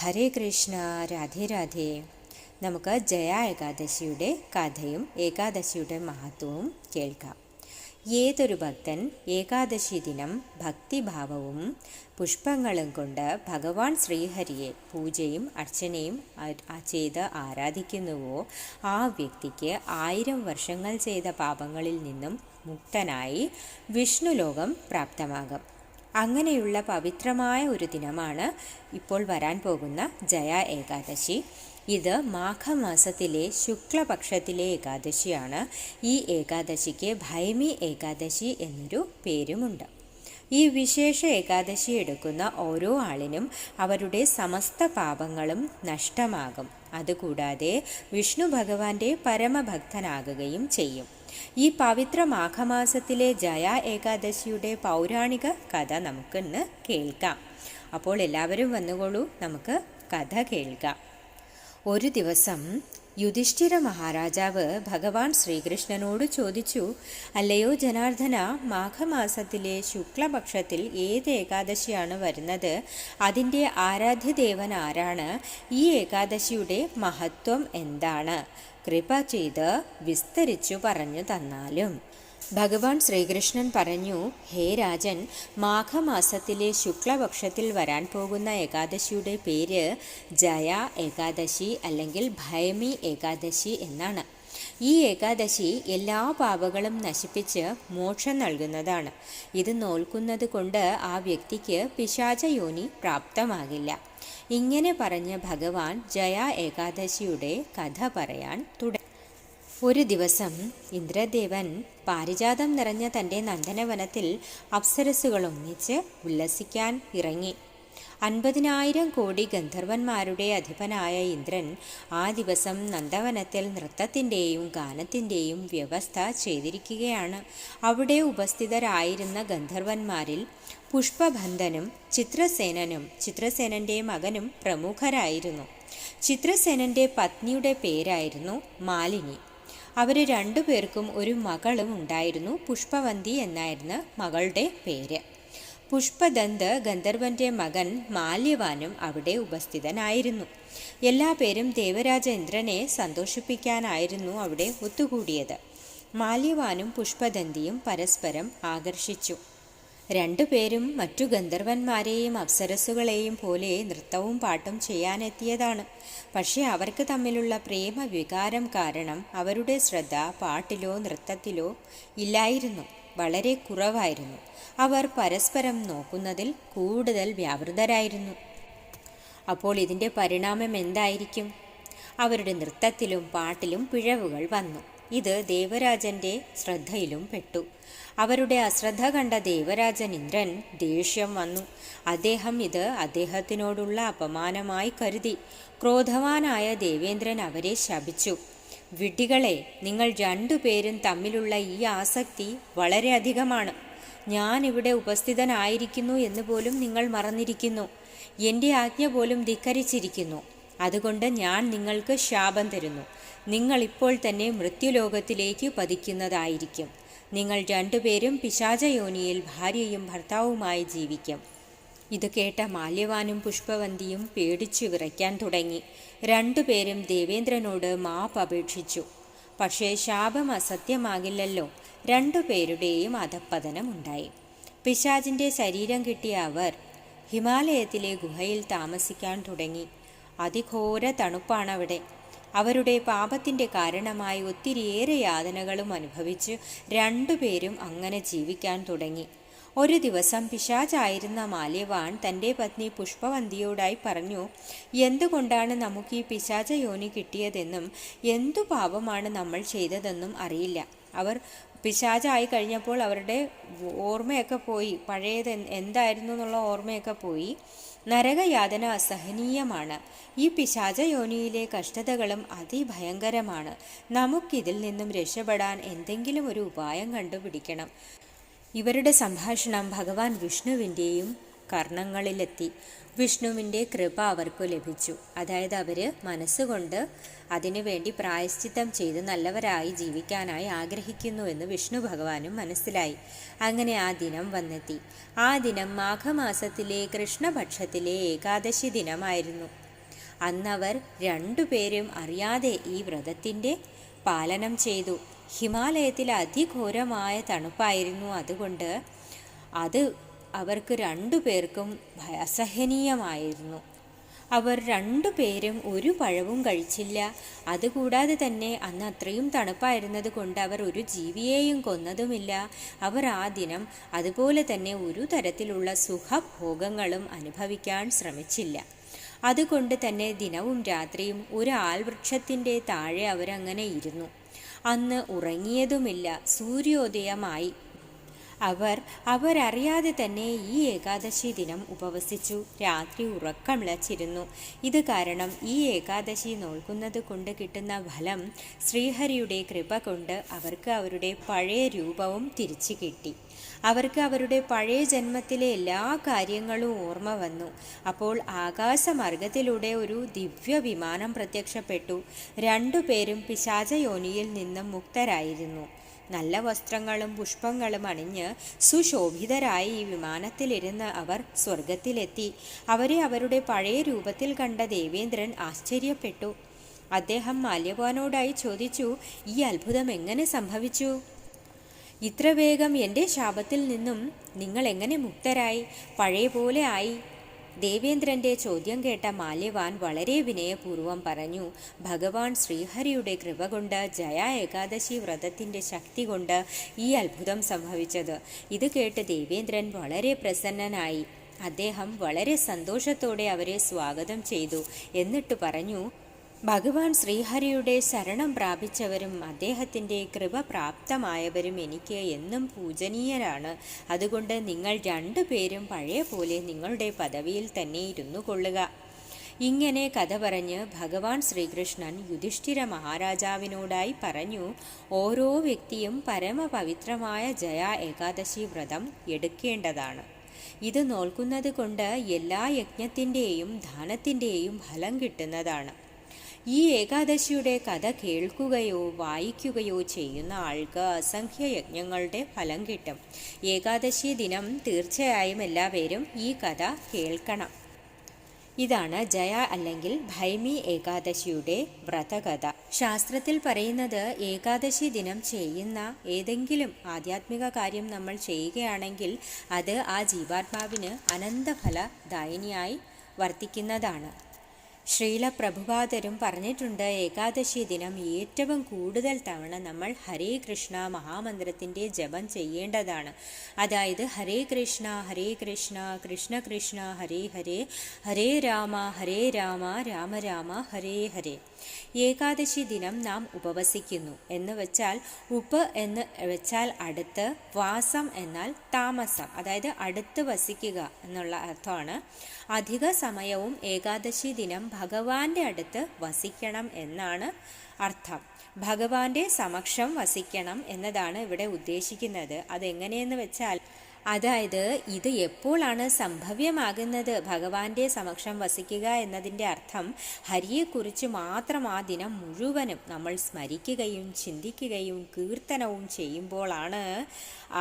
ഹരേ കൃഷ്ണ രാധേ രാധേ. നമുക്ക് ജയ ഏകാദശിയുടെ കഥയും ഏകാദശിയുടെ മഹത്വവും കേൾക്കാം. ഏതൊരു ഭക്തൻ ഏകാദശി ദിനം ഭക്തിഭാവവും പുഷ്പങ്ങളും കൊണ്ട് ഭഗവാൻ ശ്രീഹരിയെ പൂജയും അർച്ചനയും ചെയ്ത് ആരാധിക്കുന്നുവോ ആ വ്യക്തിക്ക് ആയിരം വർഷങ്ങൾ ചെയ്ത പാപങ്ങളിൽ നിന്നും മുക്തനായി വിഷ്ണുലോകം പ്രാപ്തമാകും. അങ്ങനെയുള്ള പവിത്രമായ ഒരു ദിനമാണ് ഇപ്പോൾ വരാൻ പോകുന്ന ജയ ഏകാദശി. ഇത് മാഘമാസത്തിലെ ശുക്ലപക്ഷത്തിലെ ഏകാദശിയാണ്. ഈ ഏകാദശിക്ക് ഭൈമി ഏകാദശി എന്നൊരു പേരുമുണ്ട്. ഈ വിശേഷ ഏകാദശി എടുക്കുന്ന ഓരോ ആളിനും അവരുടെ സമസ്ത പാപങ്ങളും നഷ്ടമാകും. അതുകൂടാതെ വിഷ്ണു ഭഗവാന്റെ പരമഭക്തനാകുകയും ചെയ്യും. ഈ പവിത്ര മാഘമാസത്തിലെ ജയ ഏകാദശിയുടെ പൗരാണിക കഥ നമുക്കിന്ന് കേൾക്കാം. അപ്പോൾ എല്ലാവരും വന്നുകൊള്ളൂ നമുക്ക് കഥ കേൾക്കാം. ഒരു ദിവസം യുധിഷ്ഠിര മഹാരാജാവ് ഭഗവാൻ ശ്രീകൃഷ്ണനോട് ചോദിച്ചു അല്ലയോ ജനാർദ്ദന മാഘമാസത്തിലെ ശുക്ലപക്ഷത്തിൽ ഏത് ഏകാദശിയാണ് വരുന്നത്? അതിന്റെ ആരാധ്യദേവൻ ആരാണ്? ഈ ഏകാദശിയുടെ മഹത്വം എന്താണ്? കൃപ ചെയ്ത് വിസ്തരിച്ചു പറഞ്ഞു തന്നാലും. ഭഗവാൻ ശ്രീകൃഷ്ണൻ പറഞ്ഞു ഹേ രാജൻ മാഘമാസത്തിലെ ശുക്ലപക്ഷത്തിൽ വരാൻ പോകുന്ന ഏകാദശിയുടെ പേര് ജയ ഏകാദശി അല്ലെങ്കിൽ ഭയമി ഏകാദശി എന്നാണ്. ഈ ഏകാദശി എല്ലാ പാപങ്ങളും നശിപ്പിച്ച് മോക്ഷം നൽകുന്നതാണ്. ഇത് നോൽക്കുന്നത് കൊണ്ട് ആ വ്യക്തിക്ക് പിശാചയോനി പ്രാപ്തമാകില്ല. ഇങ്ങനെ പറഞ്ഞ ഭഗവാൻ ജയ ഏകാദശിയുടെ കഥ പറയാൻ തുടങ്ങി. ഒരു ദിവസം ഇന്ദ്രദേവൻ പാരിജാതം നിറഞ്ഞ തന്റെ നന്ദനവനത്തിൽ അപ്സരസുകൾ ഒന്നിച്ച് ഉല്ലസിക്കാൻ ഇറങ്ങി. അൻപതിനായിരം കോടി ഗന്ധർവന്മാരുടെ അധിപനായ ഇന്ദ്രൻ ആ ദിവസം നന്ദവനത്തിൽ നൃത്തത്തിന്റെയും ഗാനത്തിന്റെയും വ്യവസ്ഥ ചെയ്തിരിക്കുകയാണ്. അവിടെ ഉപസ്ഥിതരായിരുന്ന ഗന്ധർവന്മാരിൽ പുഷ്പബന്ധനും ചിത്രസേനനും ചിത്രസേനന്റെ മകനും പ്രമുഖരായിരുന്നു. ചിത്രസേനന്റെ പത്നിയുടെ പേരായിരുന്നു മാലിനി. അവർ രണ്ടുപേർക്കും ഒരു മകളും ഉണ്ടായിരുന്നു. പുഷ്പവന്തി എന്നായിരുന്നു മകളുടെ പേര്. പുഷ്പദന്ത് ഗന്ധർവന്റെ മകൻ മാല്യവാനും അവിടെ ഉപസ്ഥിതനായിരുന്നു. എല്ലാ പേരും ദേവരാജ ഇന്ദ്രനെ സന്തോഷിപ്പിക്കാനായിരുന്നു അവിടെ ഒത്തുകൂടിയത്. മാല്യവാനും പുഷ്പദന്തിയും പരസ്പരം ആകർഷിച്ചു. രണ്ടുപേരും മറ്റു ഗന്ധർവന്മാരെയും അപ്സരസുകളെയും പോലെ നൃത്തവും പാട്ടും ചെയ്യാനെത്തിയതാണ്. പക്ഷേ അവർക്ക് തമ്മിലുള്ള പ്രേമ വികാരം കാരണം അവരുടെ ശ്രദ്ധ പാട്ടിലോ നൃത്തത്തിലോ ഇല്ലായിരുന്നു. വളരെ കുറവായിരുന്നു. അവർ പരസ്പരം നോക്കുന്നതിൽ കൂടുതൽ വ്യാപൃതരായിരുന്നു. അപ്പോൾ ഇതിന്റെ പരിണാമം എന്തായിരിക്കും? അവരുടെ നൃത്തത്തിലും പാട്ടിലും പിഴവുകൾ വന്നു. ഇത് ദേവരാജന്റെ ശ്രദ്ധയിലും പെട്ടു. അവരുടെ അശ്രദ്ധ കണ്ട ദേവരാജൻ ഇന്ദ്രൻ ദേഷ്യം വന്നു. അദ്ദേഹം ഇത് അദ്ദേഹത്തിനോടുള്ള അപമാനമായി കരുതി. ക്രോധവാനായ ദേവേന്ദ്രൻ അവരെ ശപിച്ചു. വിഡ്ഢികളെ നിങ്ങൾ രണ്ടുപേരും തമ്മിലുള്ള ഈ ആസക്തി വളരെയധികമാണ്. ഞാൻ ഇവിടെ ഉപസ്ഥിതനായിരിക്കുന്നു എന്ന് പോലും നിങ്ങൾ മറന്നിരിക്കുന്നു. എന്റെ ആജ്ഞ പോലും ധിക്കരിച്ചിരിക്കുന്നു. അതുകൊണ്ട് ഞാൻ നിങ്ങൾക്ക് ശാപം തരുന്നു. നിങ്ങൾ ഇപ്പോൾ തന്നെ മൃത്യുലോകത്തിലേക്ക് പതിക്കുന്നതായിരിക്കും. നിങ്ങൾ രണ്ടുപേരും പിശാചയോനിയിൽ ഭാര്യയും ഭർത്താവുമായി ജീവിക്കും. ഇത് കേട്ട മാല്യവാനും പുഷ്പവന്തിയും പേടിച്ചു വിറയ്ക്കാൻ തുടങ്ങി. രണ്ടുപേരും ദേവേന്ദ്രനോട് മാപ്പ് അപേക്ഷിച്ചു. പക്ഷേ ശാപം അസത്യമാകില്ലല്ലോ. രണ്ടുപേരുടെയും അധപ്പതനമുണ്ടായി പിശാചിന്റെ ശരീരം കിട്ടിയ അവർ ഹിമാലയത്തിലെ ഗുഹയിൽ താമസിക്കാൻ തുടങ്ങി. അതിഘോര തണുപ്പാണവിടെ. അവരുടെ പാപത്തിന്റെ കാരണമായി ഒത്തിരിയേറെ യാതനകളും അനുഭവിച്ച് രണ്ടുപേരും അങ്ങനെ ജീവിക്കാൻ തുടങ്ങി. ഒരു ദിവസം പിശാചായിരുന്ന മാല്യവാൻ തന്റെ പത്നി പുഷ്പവന്തിയോടായി പറഞ്ഞു എന്തുകൊണ്ടാണ് നമുക്ക് ഈ പിശാച യോനി കിട്ടിയതെന്നും എന്തു പാപമാണ് നമ്മൾ ചെയ്തതെന്നും അറിയില്ല അവർ പിശാചായി കഴിഞ്ഞപ്പോൾ അവരുടെ ഓർമ്മയൊക്കെ പോയി. പഴയത് എന്തായിരുന്നു എന്നുള്ള ഓർമ്മയൊക്കെ പോയി. നരകയാതന അസഹനീയമാണ് ഈ പിശാച യോനിയിലെ കഷ്ടതകളും അതിഭയങ്കരമാണ്. നമുക്കിതിൽ നിന്നും രക്ഷപ്പെടാൻ എന്തെങ്കിലും ഒരു ഉപായം കണ്ടുപിടിക്കണം. ഇവരുടെ സംഭാഷണം ഭഗവാൻ വിഷ്ണുവിന്റെയും കർണങ്ങളിലെത്തി. വിഷ്ണുവിന്റെ കൃപ അവർക്ക് ലഭിച്ചു. അതായത് അവർ മനസ്സുകൊണ്ട് അതിനുവേണ്ടി പ്രായശ്ചിത്തം ചെയ്ത് നല്ലവരായി ജീവിക്കാനായി ആഗ്രഹിക്കുന്നു എന്ന് വിഷ്ണു ഭഗവാനും മനസ്സിലായി. അങ്ങനെ ആ ദിനം വന്നെത്തി. ആ ദിനം മാഘമാസത്തിലെ കൃഷ്ണപക്ഷത്തിലെ ഏകാദശി ദിനമായിരുന്നു. അന്നവർ രണ്ടുപേരും അറിയാതെ ഈ വ്രതത്തിന്റെ പാലനം ചെയ്തു. ഹിമാലയത്തിൽ അതിഘോരമായ തണുപ്പായിരുന്നു. അതുകൊണ്ട് അത് അവർക്ക് രണ്ടുപേർക്കും അസഹനീയമായിരുന്നു. അവർ രണ്ടുപേരും ഒരു പഴവും കഴിച്ചില്ല. അതുകൂടാതെ തന്നെ അന്ന് അത്രയും തണുപ്പായിരുന്നത് കൊണ്ട് അവർ ഒരു ജീവിയെയും കൊന്നതുമില്ല. അവർ ആ ദിനം അതുപോലെ തന്നെ ഒരു തരത്തിലുള്ള സുഖഭോഗങ്ങളും അനുഭവിക്കാൻ ശ്രമിച്ചില്ല. അതുകൊണ്ട് തന്നെ ദിനവും രാത്രിയും ഒരു ആൽവൃക്ഷത്തിന്റെ താഴെ അവരങ്ങനെ ഇരുന്നു. അന്ന് ഉറങ്ങിയതുമില്ല. സൂര്യോദയമായി അവർ അവരറിയാതെ തന്നെ ഈ ഏകാദശി ദിനം ഉപവസിച്ചു. രാത്രി ഉറക്കമിളച്ചിരുന്നു ഇത് കാരണം ഈ ഏകാദശി നോൽക്കുന്നത് കൊണ്ട് കിട്ടുന്ന ഫലം ശ്രീഹരിയുടെ കൃപ കൊണ്ട് അവർക്ക് അവരുടെ പഴയ രൂപവും തിരിച്ചു കിട്ടി. അവർക്ക് അവരുടെ പഴയ ജന്മത്തിലെ എല്ലാ കാര്യങ്ങളും ഓർമ്മ വന്നു. അപ്പോൾ ആകാശമാർഗത്തിലൂടെ ഒരു ദിവ്യ വിമാനം പ്രത്യക്ഷപ്പെട്ടു രണ്ടുപേരും പിശാചയോനിയിൽ നിന്നും മുക്തരായിരുന്നു. നല്ല വസ്ത്രങ്ങളും പുഷ്പങ്ങളും അണിഞ്ഞ് സുശോഭിതരായി വിമാനത്തിലിരുന്ന് അവർ സ്വർഗത്തിലെത്തി. അവരെ അവരുടെ പഴയ രൂപത്തിൽ കണ്ട ദേവേന്ദ്രൻ ആശ്ചര്യപ്പെട്ടു. അദ്ദേഹം മാല്യവാനോടായി ചോദിച്ചു ഈ അത്ഭുതം എങ്ങനെ സംഭവിച്ചു? ഇത്ര വേഗം എന്റെ ശാപത്തിൽ നിന്നും നിങ്ങൾ എങ്ങനെ മുക്തരായി? പഴയ പോലെ ആയി. ദേവേന്ദ്രന്റെ ചോദ്യം കേട്ട മാല്യവാൻ വളരെ വിനയപൂർവം പറഞ്ഞു ഭഗവാൻ ശ്രീഹരിയുടെ കൃപ കൊണ്ട് ജയ ഏകാദശി വ്രതത്തിന്റെ ശക്തി കൊണ്ട് ഈ അത്ഭുതം സംഭവിച്ചത്. ഇത് കേട്ട് ദേവേന്ദ്രൻ വളരെ പ്രസന്നനായി. അദ്ദേഹം വളരെ സന്തോഷത്തോടെ അവരെ സ്വാഗതം ചെയ്തു. എന്നിട്ട് പറഞ്ഞു ഭഗവാൻ ശ്രീഹരിയുടെ ശരണം പ്രാപിച്ചവരും അദ്ദേഹത്തിന്റെ കൃപ പ്രാപ്തമായവരും എനിക്ക് എന്നും പൂജനീയരാണ്. അതുകൊണ്ട് നിങ്ങൾ രണ്ടുപേരും പഴയ പോലെ നിങ്ങളുടെ പദവിയിൽ തന്നെ ഇരുന്നു കൊള്ളുക. ഇങ്ങനെ കഥ പറഞ്ഞ് ഭഗവാൻ ശ്രീകൃഷ്ണൻ യുധിഷ്ഠിര മഹാരാജാവിനോടായി പറഞ്ഞു ഓരോ വ്യക്തിയും പരമപവിത്രമായ ജയ ഏകാദശി വ്രതം എടുക്കേണ്ടതാണ്. ഇത് നോൽക്കുന്നത് കൊണ്ട് എല്ലാ യജ്ഞത്തിന്റെയും ദാനത്തിന്റെയും ഫലം കിട്ടുന്നതാണ്. ഈ ഏകാദശിയുടെ കഥ കേൾക്കുകയോ വായിക്കുകയോ ചെയ്യുന്ന ആൾക്ക് അസംഖ്യ യജ്ഞങ്ങളുടെ ഫലം കിട്ടും. ഏകാദശി ദിനം തീർച്ചയായും എല്ലാവരും ഈ കഥ കേൾക്കണം. ഇതാണ് ജയ അല്ലെങ്കിൽ ഭൈമി ഏകാദശിയുടെ വ്രതകഥ. ശാസ്ത്രത്തിൽ പറയുന്നത് ഏകാദശി ദിനം ചെയ്യുന്ന ഏതെങ്കിലും ആധ്യാത്മിക കാര്യം നമ്മൾ ചെയ്യുകയാണെങ്കിൽ അത് ആ ജീവാത്മാവിന് അനന്തഫല ദായിനിയായി വർത്തിക്കുന്നതാണ്. ശ്രീല പ്രഭുപാദരും പറഞ്ഞിട്ടുണ്ട് ഏകാദശി ദിനം ഏറ്റവും കൂടുതൽ തവണ നമ്മൾ ഹരേ കൃഷ്ണ മഹാമന്ത്രത്തിന്റെ ജപം ചെയ്യേണ്ടതാണ്. അതായത് ഹരേ കൃഷ്ണ ഹരേ കൃഷ്ണ കൃഷ്ണ കൃഷ്ണ ഹരേ ഹരേ ഹരേ രാമ ഹരേ രാമ രാമ രാമ ഹരേ ഹരേ. ഏകാദശി ദിനം നാം ഉപവസിക്കുന്നു. എന്ന് വെച്ചാൽ ഉപ്പ് എന്ന് വെച്ചാൽ അടുത്ത് വാസം എന്നാൽ താമസം. അതായത് അടുത്ത് വസിക്കുക എന്നുള്ള അർത്ഥമാണ്. അധിക സമയവും ഏകാദശി ദിനം ഭഗവാന്റെ അടുത്ത് വസിക്കണം എന്നാണ് അർത്ഥം. ഭഗവാന്റെ സമക്ഷം വസിക്കണം എന്നതാണ് ഇവിടെ ഉദ്ദേശിക്കുന്നത്. അതെങ്ങനെയെന്ന് വെച്ചാൽ അതായത് ഇത് എപ്പോഴാണ് സംഭവ്യമാകുന്നത്? ഭഗവാന്റെ സമക്ഷം വസിക്കുക എന്നതിന്റെ അർത്ഥം ഹരിയെക്കുറിച്ച് മാത്രം ആ ദിനം മുഴുവനും നമ്മൾ സ്മരിക്കുകയും ചിന്തിക്കുകയും കീർത്തനവും ചെയ്യുമ്പോഴാണ്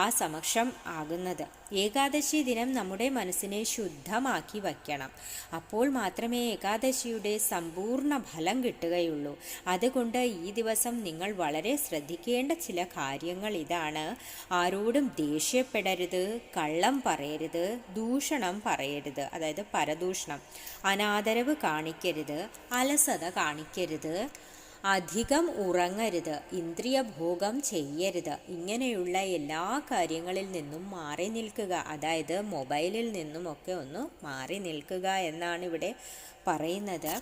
ആ സമക്ഷം ആകുന്നത്. ഏകാദശി ദിനം നമ്മുടെ മനസ്സിനെ ശുദ്ധമാക്കി വയ്ക്കണം. അപ്പോൾ മാത്രമേ ഏകാദശിയുടെ സമ്പൂർണ ഫലം കിട്ടുകയുള്ളൂ. അതുകൊണ്ട് ഈ ദിവസം നിങ്ങൾ വളരെ ശ്രദ്ധിക്കേണ്ട ചില കാര്യങ്ങൾ ഇതാണ്. ആരോടും ദേഷ്യപ്പെടരുത് കള്ളം പറയരുത് ദൂഷണം പറയരുത്. അതായത് പരദൂഷണം. അനാദരവ് കാണിക്കരുത് അലസത കാണിക്കരുത്. അധികം ഉറങ്ങരുത് ഇന്ദ്രിയഭോഗം ചെയ്യരുത്. ഇങ്ങനെയുള്ള എല്ലാ കാര്യങ്ങളിൽ നിന്നും മാറി നിൽക്കുക. അതായത് മൊബൈലിൽ നിന്നുമൊക്കെ ഒന്ന് മാറി നിൽക്കുക എന്നാണ് ഇവിടെ പറയുന്നത്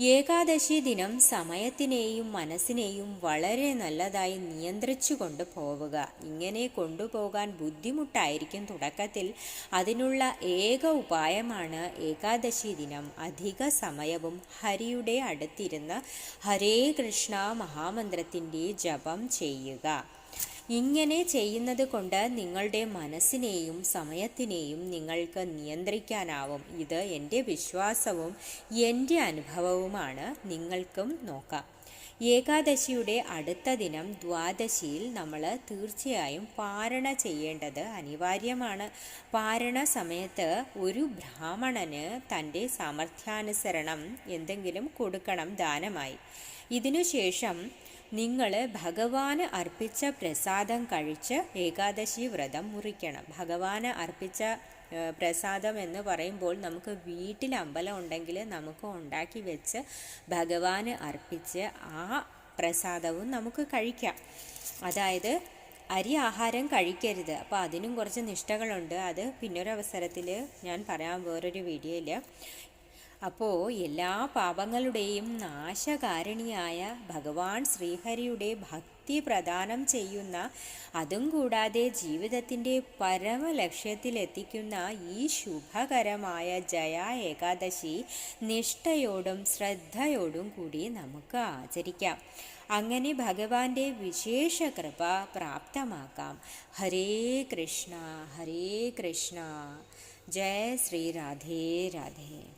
ഏകാദശി ദിനം സമയത്തിനെയും മനസ്സിനെയും വളരെ നല്ലതായി നിയന്ത്രിച്ചു കൊണ്ടുപോവുക ഇങ്ങനെ കൊണ്ടുപോകാൻ ബുദ്ധിമുട്ടായിരിക്കും തുടക്കത്തിൽ. അതിനുള്ള ഏക ഉപായമാണ് ഏകാദശി ദിനം. അധിക സമയവും ഹരിയുടെ അടുത്തിരുന്ന് ഹരേ കൃഷ്ണ മഹാമന്ത്രത്തിന്റെ ജപം ചെയ്യുക. ഇങ്ങനെ ചെയ്യുന്നത് കൊണ്ട് നിങ്ങളുടെ മനസ്സിനെയും സമയത്തിനെയും നിങ്ങൾക്ക് നിയന്ത്രിക്കാനാവും. ഇത് എന്റെ വിശ്വാസവും എന്റെ അനുഭവവുമാണ്. നിങ്ങൾക്കും നോക്കാം. ഏകാദശിയുടെ അടുത്ത ദിനം ദ്വാദശിയിൽ നമ്മൾ തീർച്ചയായും പാരണ ചെയ്യേണ്ടത് അനിവാര്യമാണ്. പാരണ സമയത്ത് ഒരു ബ്രാഹ്മണന് തന്റെ സാമർഥ്യാനുസരണം എന്തെങ്കിലും കൊടുക്കണം ദാനമായി. ഇതിനുശേഷം നിങ്ങൾ ഭഗവാന് അർപ്പിച്ച പ്രസാദം കഴിച്ച് ഏകാദശി വ്രതം മുറിക്കണം. ഭഗവാന് അർപ്പിച്ച പ്രസാദം എന്ന് പറയുമ്പോൾ നമുക്ക് വീട്ടിൽ അമ്പലം ഉണ്ടെങ്കിൽ നമുക്ക് ഉണ്ടാക്കി വെച്ച് ഭഗവാന് അർപ്പിച്ച് ആ പ്രസാദവും നമുക്ക് കഴിക്കാം. അതായത് അരി ആഹാരം കഴിക്കരുത്. അപ്പോൾ അതിനും കുറച്ച് നിഷ്ഠകളുണ്ട്. അത് പിന്നൊരവസരത്തിൽ ഞാൻ പറയാം വേറൊരു വീഡിയോയിൽ അപ്പോൾ എല്ലാ പാപങ്ങളുടെയും നാശകാരണിയായ ഭഗവാൻ ശ്രീഹരിയുടെ ഭക്തി പ്രദാനം ചെയ്യുന്ന അതും കൂടാതെ ജീവിതത്തിന്റെ പരമലക്ഷ്യത്തിലെത്തിക്കുന്ന ഈ ശുഭകരമായ ജയ ഏകാദശി നിഷ്ഠയോടും ശ്രദ്ധയോടും കൂടി നമുക്ക് ആചരിക്കാം. അങ്ങനെ ഭഗവാന്റെ വിശേഷ കൃപ പ്രാപ്തമാക്കാം. ഹരേ കൃഷ്ണ ഹരേ കൃഷ്ണ. ജയ ശ്രീ രാധേ രാധേ.